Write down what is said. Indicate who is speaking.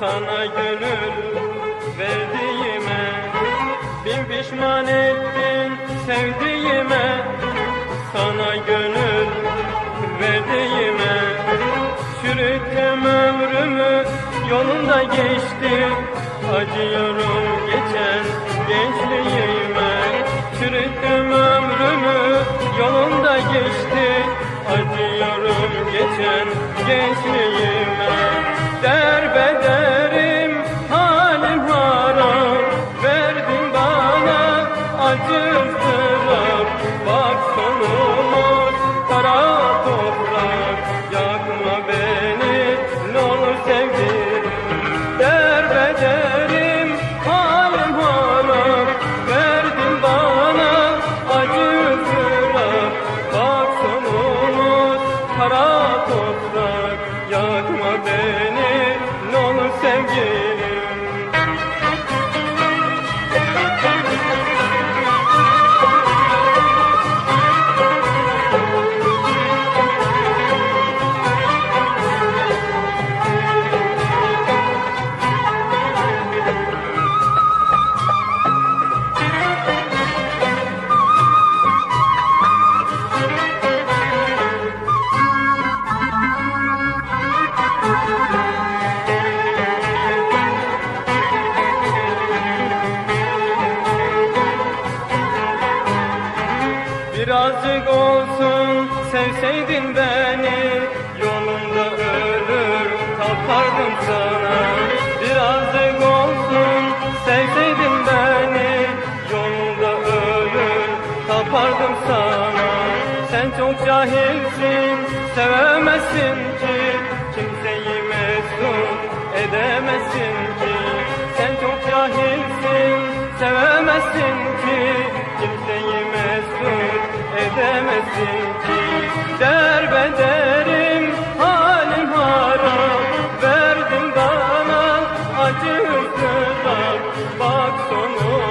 Speaker 1: sana gönül verdiğime Bin pişman ettin sevdiğime Sana gönül verdiğime. Çürüttüm ömrümü yolunda geçti Acıyorum geçen gençliğime. Çürüttüm ömrümü yolunda geçti Acıyorum geçen gençliğime ızdırap Bak sonumuz kara toprak. Yakma beni ne olur sevgilim. Derbederim halim Verdin bana acı ızdırap Bak sonumuz kara toprak. Yakma beni Birazcık olsun sevseydin beni. Yolunda ölür tapardım sana. Birazcık olsun sevseydin beni. Yolunda ölür tapardım sana. Sen çok cahilsin sevemezsin ki Derbederim halim haram Verdin bana acı Bak sonumuz